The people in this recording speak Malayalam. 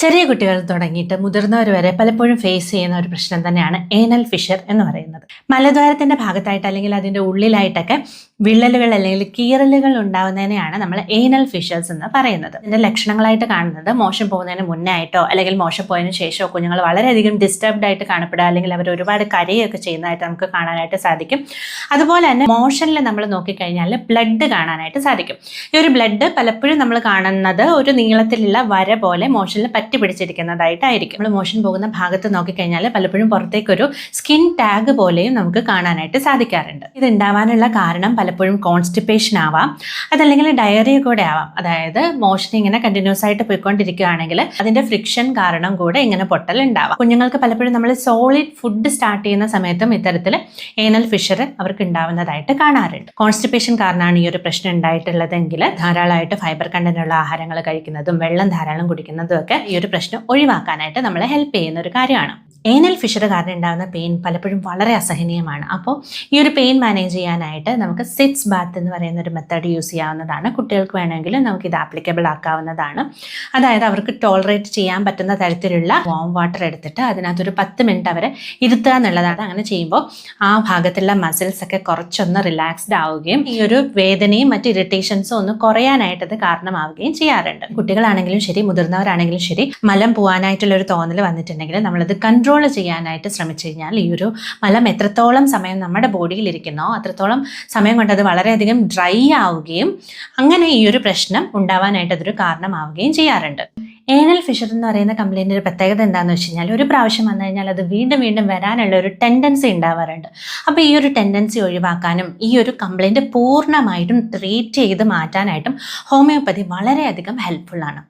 ചെറിയ കുട്ടികൾ തുടങ്ങിയിട്ട് മുതിർന്നവർ വരെ പലപ്പോഴും ഫേസ് ചെയ്യുന്ന ഒരു പ്രശ്നം തന്നെയാണ് ഏനൽ ഫിഷർ എന്ന് പറയുന്നത്. മലദ്വാരത്തിന്റെ ഭാഗത്തായിട്ട് അല്ലെങ്കിൽ അതിന്റെ ഉള്ളിലായിട്ടൊക്കെ വിള്ളലുകൾ അല്ലെങ്കിൽ കീറലുകൾ ഉണ്ടാവുന്നതിനെയാണ് നമ്മൾ ഏനൽ ഫിഷേഴ്സ് എന്ന് പറയുന്നത്. ഇതിന്റെ ലക്ഷണങ്ങളായിട്ട് കാണുന്നത് മോശം പോകുന്നതിന് മുന്നേ ആയിട്ടോ അല്ലെങ്കിൽ മോശം പോയതിനു ശേഷമോ കുഞ്ഞുങ്ങൾ വളരെയധികം ഡിസ്റ്റർബ്ഡ് ആയിട്ട് കാണപ്പെടുക അല്ലെങ്കിൽ അവർ ഒരുപാട് കരയൊക്കെ ചെയ്യുന്നതായിട്ട് നമുക്ക് കാണാനായിട്ട് സാധിക്കും. അതുപോലെ തന്നെ മോഷനിൽ നമ്മൾ നോക്കിക്കഴിഞ്ഞാൽ ബ്ലഡ് കാണാനായിട്ട് സാധിക്കും. ഈ ഒരു ബ്ലഡ് പലപ്പോഴും നമ്മൾ കാണുന്നത് ഒരു നീളത്തിലുള്ള വര പോലെ മോഷനിൽ പറ്റി പിടിച്ചിരിക്കുന്നതായിട്ടായിരിക്കും നമ്മൾ മോഷൻ പോകുന്ന ഭാഗത്ത് നോക്കിക്കഴിഞ്ഞാൽ പലപ്പോഴും പുറത്തേക്കൊരു സ്കിൻ ടാഗ് പോലെയും നമുക്ക് കാണാനായിട്ട് സാധിക്കാറുണ്ട്. ഇത് ഉണ്ടാവാനുള്ള കാരണം പലപ്പോഴും കോൺസ്റ്റിപ്പേഷൻ ആവാം അതല്ലെങ്കിൽ ഡയറിയ കൂടെ ആവാം. അതായത് മോഷൻ ഇങ്ങനെ കണ്ടിന്യൂസ് ആയിട്ട് പോയിക്കൊണ്ടിരിക്കുകയാണെങ്കിൽ അതിന്റെ ഫ്രിക്ഷൻ കാരണം കൂടെ ഇങ്ങനെ പൊട്ടൽ ഉണ്ടാവാം കുഞ്ഞുങ്ങൾക്ക് പലപ്പോഴും നമ്മൾ സോളിഡ് ഫുഡ് സ്റ്റാർട്ട് ചെയ്യുന്ന സമയത്തും ഇത്തരത്തിൽ ഏനൽ ഫിഷർ അവർക്ക് ഉണ്ടാവുന്നതായിട്ട് കാണാറുണ്ട്. കോൺസ്റ്റിപ്പേഷൻ കാരണമാണ് ഈ ഒരു പ്രശ്നം ഉണ്ടായിട്ടുള്ളതെങ്കിൽ ധാരാളമായിട്ട് ഫൈബർ കണ്ടന്റ് ഉള്ള ആഹാരങ്ങൾ കഴിക്കുന്നതും വെള്ളം ധാരാളം കുടിക്കുന്നതും ഒക്കെ ഈ ഒരു പ്രശ്നം ഒഴിവാക്കാനായിട്ട് നമ്മളെ ഹെൽപ്പ് ചെയ്യുന്ന ഒരു കാര്യമാണ്. ഏനൽ ഫിഷർ കാരണം ഉണ്ടാകുന്ന പെയിൻ പലപ്പോഴും വളരെ അസഹനീയമാണ്. അപ്പോൾ ഈ ഒരു പെയിൻ മാനേജ് ചെയ്യാനായിട്ട് നമുക്ക് സിറ്റ്സ് ബാത്ത് എന്ന് പറയുന്ന ഒരു മെത്തേഡ് യൂസ് ചെയ്യാവുന്നതാണ്. കുട്ടികൾക്ക് വേണമെങ്കിൽ നമുക്ക് ഇത് ആപ്ലിക്കബിൾ ആക്കാവുന്നതാണ്. അതായത് അവർക്ക് ടോളറേറ്റ് ചെയ്യാൻ പറ്റുന്ന തരത്തിലുള്ള വാം വാട്ടർ എടുത്തിട്ട് അതിനകത്തൊരു പത്ത് മിനിറ്റ് അവരെ ഇരുത്തുക എന്നുള്ളതാണ് അങ്ങനെ ചെയ്യുമ്പോൾ ആ ഭാഗത്തുള്ള മസിൽസ് ഒക്കെ കുറച്ചൊന്ന് റിലാക്സ്ഡ് ആവുകയും ഈ ഒരു വേദനയും മറ്റ് ഇറിറ്റേഷൻസും ഒന്ന് കുറയാനായിട്ട് അത് കാരണമാവുകയും ചെയ്യാറുണ്ട്. കുട്ടികളാണെങ്കിലും ശരി മുതിർന്നവരാണെങ്കിലും ശരി മലം പോകാനായിട്ടുള്ള ഒരു തോന്നൽ വന്നിട്ടുണ്ടെങ്കിൽ നമ്മളത് കൺട്രോൾ ചെയ്യാനായിട്ട് ശ്രമിച്ചു കഴിഞ്ഞാൽ ഈ ഒരു മലം എത്രത്തോളം സമയം നമ്മുടെ ബോഡിയിൽ ഇരിക്കുന്നോ അത്രത്തോളം സമയം കൊണ്ട് അത് വളരെയധികം ഡ്രൈ ആവുകയും അങ്ങനെ ഈ ഒരു പ്രശ്നം ഉണ്ടാവാനായിട്ട് അതൊരു കാരണമാവുകയും ചെയ്യാറുണ്ട്. ഏനൽ ഫിഷർ എന്ന് പറയുന്ന കംപ്ലൈന്റിന്റെ ഒരു പ്രത്യേകത എന്താണെന്ന് വെച്ച് കഴിഞ്ഞാൽ ഒരു പ്രാവശ്യം വന്നു കഴിഞ്ഞാൽ അത് വീണ്ടും വീണ്ടും വരാനുള്ള ഒരു ടെൻഡൻസി ഉണ്ടാവാറുണ്ട്. അപ്പോൾ ഈ ഒരു ടെൻഡൻസി ഒഴിവാക്കാനും ഈ ഒരു കംപ്ലൈന്റ് പൂർണമായിട്ടും ട്രീറ്റ് ചെയ്ത് മാറ്റാനായിട്ടും ഹോമിയോപ്പതി വളരെയധികം ഹെൽപ്ഫുൾ ആണ്.